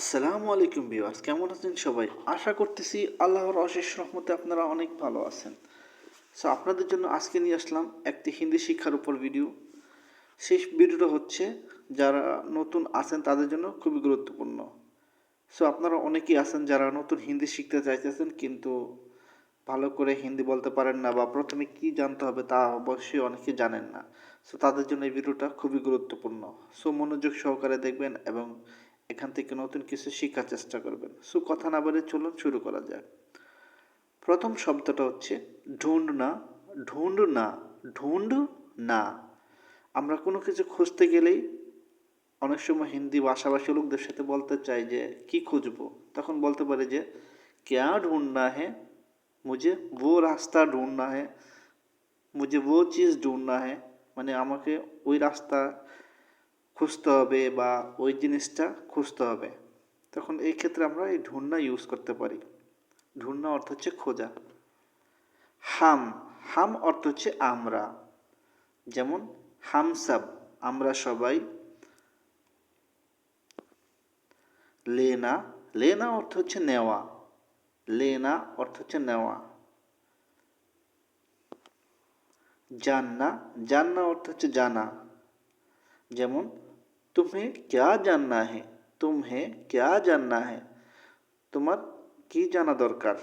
আসসালামু আলাইকুম ভিউয়ার্স, কেমন আছেন সবাই? আশা করতেছি আল্লাহর অশেষ রহমতে আপনারা অনেক ভালো আছেন। সো আপনাদের জন্য আজকে নিয়ে আসলাম একটি হিন্দি শিক্ষার উপর ভিডিও সেই ভিডিওটা হচ্ছে, যারা নতুন আছেন তাদের জন্য খুবই গুরুত্বপূর্ণ। সো আপনারা অনেকেই আছেন যারা নতুন হিন্দি শিখতে চাইতেছেন, কিন্তু ভালো করে হিন্দি বলতে পারেন না বা প্রথমে কি জানতে হবে তা অবশ্যই অনেকে জানেন না। সো তাদের জন্য এই ভিডিওটা খুবই গুরুত্বপূর্ণ। সো মনোযোগ সহকারে দেখবেন এবং এখান থেকে নতুন কিছু শেখার চেষ্টা করবেন। সু কথা না বলে চলুন শুরু করা যাক। প্রথম শব্দটা হচ্ছে ঢুন্ড না ঢুন্ড না ঢুন্ড না। আমরা কোনো কিছু খুঁজতে গেলেই অনেক সময় হিন্দি ভাষাভাষী লোকদের সাথে বলতে চাই যে, কি খুঁজবো? তখন বলতে পারে যে, ক্যা ঢুন্ডনা হে? মুঝে ও রাস্তা ঢুন্ডনা হে। মুঝে ও চিজ ঢুন্ডনা হে? মানে আমাকে ওই রাস্তা খুঁজতে হবে বা ওই জিনিসটা খুঁজতে হবে। তখন এই ক্ষেত্রে আমরা এই ঢুন্না ইউজ করতে পারি। ঢুন্না অর্থ হচ্ছে খোঁজা। হাম হাম অর্থ হচ্ছে আমরা। যেমন হামসাব, আমরা সবাই। লেনা লেনা অর্থ হচ্ছে নেওয়া। লেনা অর্থ হচ্ছে নেওয়া। জান্না জান্না অর্থ হচ্ছে জানা। যেমন तुम्हें क्या जानना है तुम्हें क्या जानना है তোমার কি জানা দরকার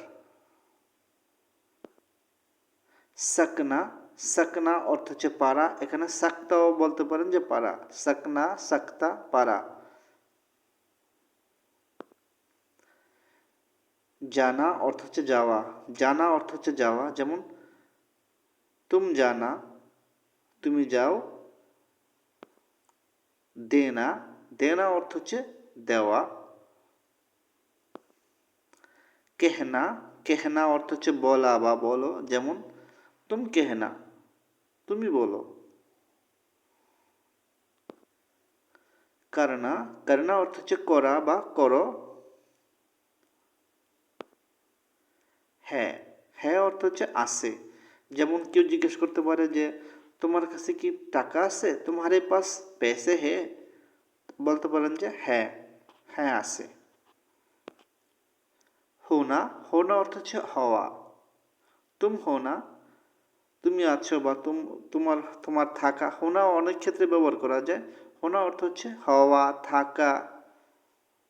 সকনা সকনা অর্থ হচ্ছে পারা এখানে সাক্তাও বলতে পারেন যে পারা সকনা সাক্তা পারা জানা অর্থ হচ্ছে যাওয়া জানা অর্থ হচ্ছে যাওয়া যেমন তুম জানা তুমি যাও দেনা দেনা অর্থ হচ্ছে দেওয়া। কেহনা কেহনা অর্থ হচ্ছে বলা বা বলো, যেমন তুম কেহনা, তুমি বলো। করনা করনা অর্থ হচ্ছে করা বা করো। হ্যাঁ হ্যাঁ অর্থ হচ্ছে আসে। যেমন কেউ জিজ্ঞেস করতে পারে যে তোমার কাছে কি টাকা আছে তোমারে পাস পেসে হে বলতে পারেন যে হ্যাঁ হ্যাঁ আছে হোনা হোনা অর্থ হচ্ছে হওয়া তুম হোনা তুমি আছো বা তুম তোমার তোমার থাকা হোনা অনেক ক্ষেত্রে ব্যবহার করা যায় হোনা অর্থ হচ্ছে হওয়া থাকা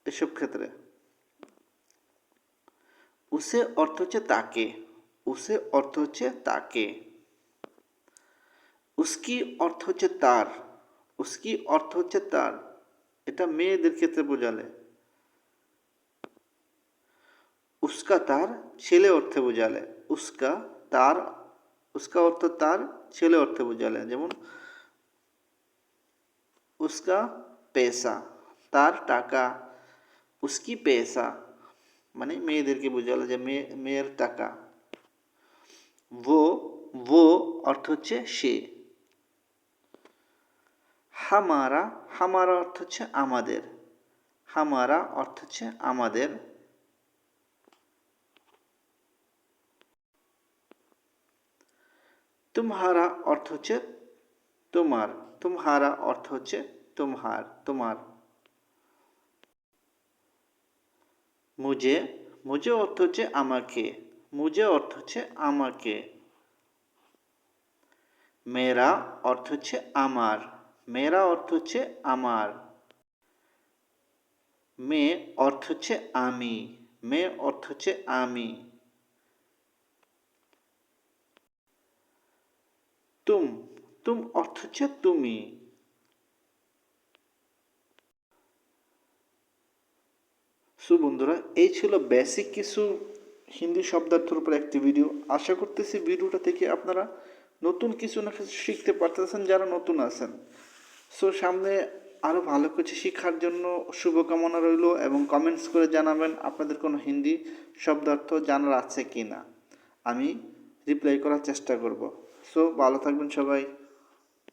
এসব ক্ষেত্রে উসে অর্থ হচ্ছে তাকে উসে অর্থ হচ্ছে তাকে উস্কি অর্থ হচ্ছে তার উস্কি অর্থ হচ্ছে তার এটা মেয়েদের ক্ষেত্রে বোঝালে উস্কা তার ছেলে অর্থে বোঝালে উস্কা তার উস্কা অর্থ তার ছেলে অর্থে বোঝালে যেমন উস্কা পেশা তার টাকা উস্কি পেশা মানে মেয়েদেরকে বোঝালে যে মেয়ে মেয়ের টাকা वो वो অর্থ হচ্ছে সে হামারা হামারা অর্থ হচ্ছে আমাদের। হামারা অর্থ হচ্ছে আমাদের। তুমহারা অর্থ হচ্ছে তোমার। তুমহারা অর্থ হচ্ছে তোমার তোমার। মুজে মুজে অর্থ হচ্ছে আমাকে। মুজে অর্থ হচ্ছে আমাকে। মেরা অর্থ হচ্ছে আমার। মেরা অর্থ হচ্ছে আমার। মে অর্থ হচ্ছে আমি। মে অর্থ হচ্ছে আমি। তুম। তুম অর্থ হচ্ছে তুমি। সো এই ছিল বেসিক কিছু হিন্দি শব্দার্থের উপর একটি ভিডিও আশা করতেছি ভিডিওটা থেকে আপনারা নতুন কিছু না কিছু শিখতে পারতেছেন যারা নতুন আছেন। সো সামনে আরও ভালো কিছু শিক্ষার জন্য শুভকামনা রইল এবং কমেন্টস করে জানাবেন আপনাদের কোনো হিন্দি শব্দার্থ জানার আছে কি না আমি রিপ্লাই করার চেষ্টা করব। সো ভালো থাকবেন সবাই।